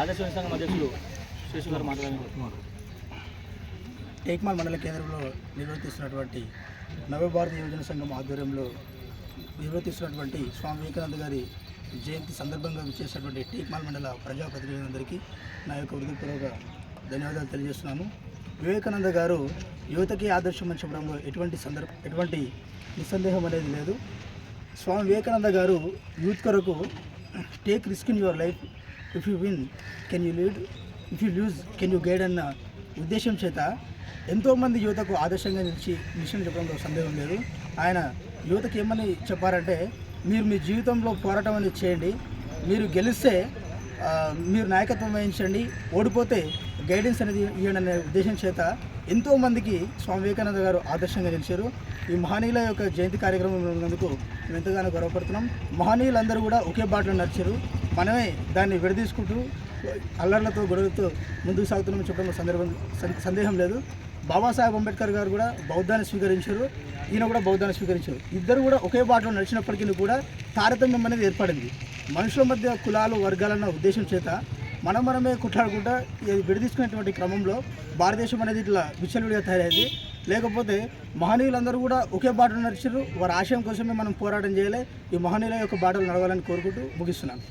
ఆదర్శ సంఘం అధ్యక్షులు శేషు గారు మాట్లాడాలనుకుంటున్నారు టేక్మాల్ మండల కేంద్రంలో నిర్వర్తిస్తున్నటువంటి నవభారత యువజన సంఘం ఆధ్వర్యంలో నిర్వర్తిస్తున్నటువంటి స్వామి వివేకానంద గారి జయంతి సందర్భంగా విచ్చేసినటువంటి టేక్మాల్ మండల ప్రజాప్రతినిధులందరికీ నా యొక్క హృదయపూర్వక ధన్యవాదాలు తెలియజేస్తున్నాను. వివేకానంద గారు యువతకి ఆదర్శం అని చెప్పడంలో ఎటువంటి సందర్భ ఎటువంటి నిస్సందేహం అనేది లేదు. స్వామి వివేకానంద గారు యూత్ కొరకు take risk in your life if you win can you lead if you lose can you guide అన్న ఉద్దేశం చేత ఎంతోమంది యువతకు ఆదర్శంగా నిలిచి మిషన్ చెప్పడంలో సందేహం లేదు. ఆయన యువతకి ఏమని చెప్పారంటే మీరు మీ జీవితంలో పోరాటం అనేది చేయండి. మీరు గెలిస్తే మీరు నాయకత్వం వహించండి. ఓడిపోతే గైడెన్స్ అనేది ఇవ్వండి అనే ఉద్దేశం చేత ఎంతోమందికి స్వామి వివేకానంద గారు ఆదర్శంగా నిలిచారు. ఈ మహనీయుల యొక్క జయంతి కార్యక్రమం ఉన్నందుకు మేము ఎంతగానో గర్వపడుతున్నాం. మహనీయులందరూ కూడా ఒకే బాటలో నడిచారు. మనమే దాన్ని విడదీసుకుంటూ అల్లర్లతో గొడవలతో ముందుకు సాగుతున్నామని చెప్పడంలో సందర్భం సందేహం లేదు. బాబాసాహెబ్ అంబేద్కర్ గారు కూడా బౌద్ధాన్ని స్వీకరించారు. ఈయన కూడా బౌద్ధాన్ని స్వీకరించారు. ఇద్దరు కూడా ఒకే బాటలో నడిచినప్పటికీ కూడా తారతమ్యం అనేది ఏర్పడింది. మనుషుల మధ్య కులాలు వర్గాలన్న ఉద్దేశం చేత మనం మనమే కుట్లాడుకుంటా ఇది విడదీసుకునేటువంటి క్రమంలో భారతదేశం అనేది ఇట్లా విచ్చలుడిగా తయారైంది. లేకపోతే మహనీయులందరూ కూడా ఒకే బాటలు నడిచారు వారి ఆశయం కోసమే మనం పోరాటం చేయాలి. ఈ మహనీయుల యొక్క బాటలు నడవాలని కోరుకుంటూ ముగిస్తున్నాను.